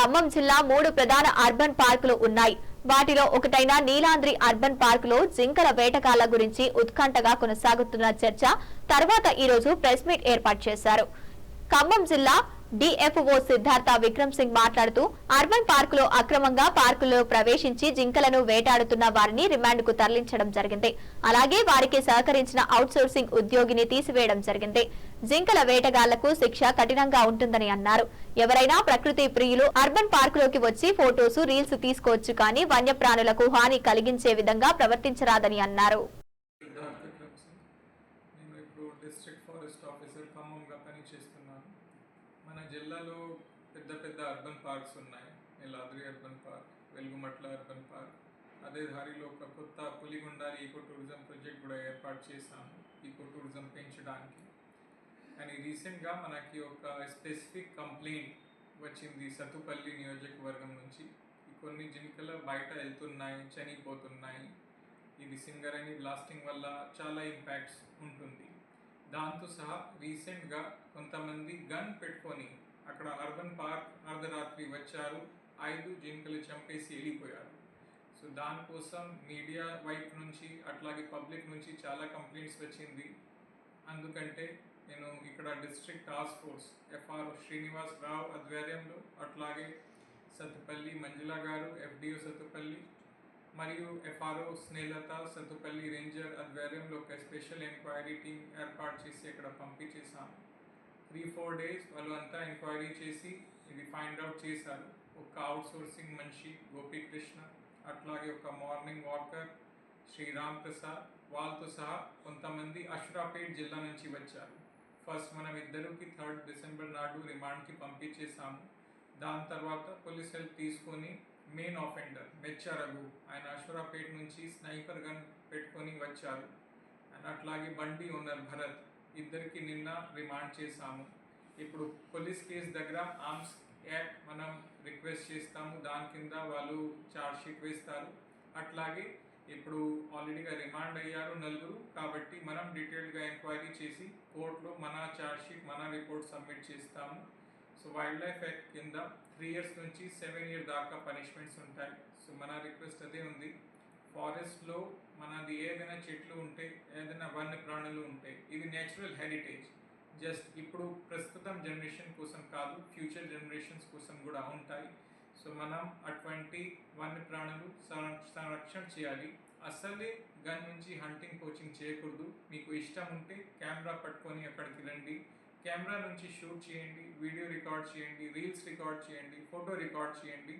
ఖమ్మం జిల్లా మూడు ప్రధాన అర్బన్ పార్కులు ఉన్నాయి. వాటిలో ఒకటైన నీలాంద్రి అర్బన్ పార్క్లో జింకల వేటకాల గురించి ఉత్కంఠగా కొనసాగుతున్న చర్చ తర్వాత ఈ రోజు ప్రెస్ మీట్ ఏర్పాటు చేశారు. ఖమ్మం జిల్లా డిఎఫ్ఓ సిద్ధార్థ విక్రమ్ సింగ్ మాట్లాడుతూ అర్బన్ పార్కులో అక్రమంగా పార్కులో ప్రవేశించి జింకలను వేటాడుతున్న వారిని రిమాండ్కు తరలించడం జరిగింది. అలాగే వారికి సహకరించిన అవుట్సోర్సింగ్ ఉద్యోగిని తీసివేయడం జరిగింది. జింకల వేటగాళ్ళకు శిక్ష కఠినంగా ఉంటుందని అన్నారు. ఎవరైనా ప్రకృతి ప్రియులు అర్బన్ పార్కులోకి వచ్చి ఫోటోస్ రీల్స్ తీసుకోవచ్చు కానీ వన్యప్రాణులకు హాని కలిగించే విధంగా ప్రవర్తించరాదని అన్నారు. డిస్ట్రిక్ట్ ఫారెస్ట్ ఆఫీసర్ ఖమ్మంగా పనిచేస్తున్నాను. మన జిల్లాలో పెద్ద పెద్ద అర్బన్ పార్క్స్ ఉన్నాయి. Neeladri urban park Velugumatla urban park అదే దారిలో ఒక కొత్త పులిగుండాలి ఈకో టూరిజం ప్రాజెక్ట్ కూడా ఏర్పాటు చేశాము ఈకో టూరిజం పెంచడానికి. కానీ రీసెంట్గా మనకి ఒక స్పెసిఫిక్ కంప్లైంట్ వచ్చింది సత్తుపల్లి నియోజకవర్గం నుంచి. కొన్ని జింకలు బయట వెళ్తున్నాయి చనిపోతున్నాయి. ఇది సింగరేణి బ్లాస్టింగ్ వల్ల చాలా ఇంపాక్ట్స్ ఉంటుంది. దాంతో సహా రీసెంట్గా కొంతమంది గన్ పెట్టుకొని అక్కడ అర్బన్ పార్క్ అర్ధరాత్రి వచ్చారు. ఐదు జింకలు చంపేసి వెళ్ళిపోయారు. సో దానికోసం మీడియా వైపు నుంచి అట్లాగే పబ్లిక్ నుంచి చాలా కంప్లైంట్స్ వచ్చింది. అందుకంటే నేను ఇక్కడ district task force FRO Srinivas Rao ఆధ్వర్యంలో అట్లాగే సత్తుపల్లి మంజుల గారు ఎఫ్డిఓ సత్తుపల్లి మరియు ఎఫ్ఆర్ఓ స్నేహలత సత్తుపల్లి రేంజర్ ఆధ్వర్యంలో ఒక స్పెషల్ ఎంక్వైరీ టీం ఏర్పాటు చేసి ఇక్కడ పంపించేశాము. త్రీ ఫోర్ డేస్ వాళ్ళు అంతా ఎంక్వైరీ చేసి ఇది ఫైండ్ అవుట్ చేశారు. ఒక అవుట్సోర్సింగ్ మనిషి గోపీకృష్ణ అట్లాగే ఒక మార్నింగ్ వాకర్ శ్రీరామ్ ప్రసాద్ వాళ్ళతో సహా కొంతమంది అష్రాపేట్ జిల్లా నుంచి వచ్చారు. ఫస్ట్ మనం ఇద్దరికి థర్డ్ డిసెంబర్ నాడు రిమాండ్కి పంపించేసాము దాని తర్వాత పోలీస్ హెల్ప్ తీసుకొని మెయిన్ ఆఫెండర్ మెచ్చారఘు ఆయన అశ్వరాపేట్ నుంచి స్నైపర్ గన్ పెట్టుకొని వచ్చారు. అండ్ అట్లాగే బండి ఓనర్ భరత్. ఇద్దరికి నిన్న రిమాండ్ చేశాము. ఇప్పుడు పోలీస్ కేసు దగ్గర ఆర్మ్స్ యాక్ట్ మనం రిక్వెస్ట్ చేస్తాము. దాని కింద వాళ్ళు ఛార్జ్ షీట్ వేస్తారు. అట్లాగే ఇప్పుడు ఆల్రెడీగా రిమాండ్ అయ్యారు నలుగురు. కాబట్టి మనం డీటెయిల్గా ఎంక్వైరీ చేసి కోర్టులో మన ఛార్జ్ షీట్ మన రిపోర్ట్ సబ్మిట్ చేస్తాము. సో వైల్డ్ లైఫ్ యాక్ట్ కింద త్రీ ఇయర్స్ నుంచి సెవెన్ ఇయర్ దాకా పనిష్మెంట్స్ ఉంటాయి. సో మన రిక్వెస్ట్ అదే ఉంది. ఫారెస్ట్లో మనది ఏదైనా చెట్లు ఉంటే ఏదైనా వన్య ప్రాణులు ఉంటే ఇది నేచురల్ హెరిటేజ్ జస్ట్ ఇప్పుడు ప్రస్తుతం జనరేషన్ కోసం కాదు ఫ్యూచర్ జనరేషన్స్ కోసం కూడా ఉంటాయి. సో మనం అటువంటి వన్య ప్రాణులు సంరక్షణ చేయాలి. అసలే గన్ నుంచి హంటింగ్ కోచింగ్ చేయకూడదు. మీకు ఇష్టం ఉంటే కెమెరా పట్టుకొని అక్కడికి రండి. కెమెరా నుంచి షూట్ చేయండి వీడియో రికార్డ్ చేయండి రీల్స్ రికార్డ్ చేయండి ఫోటో రికార్డ్ చేయండి.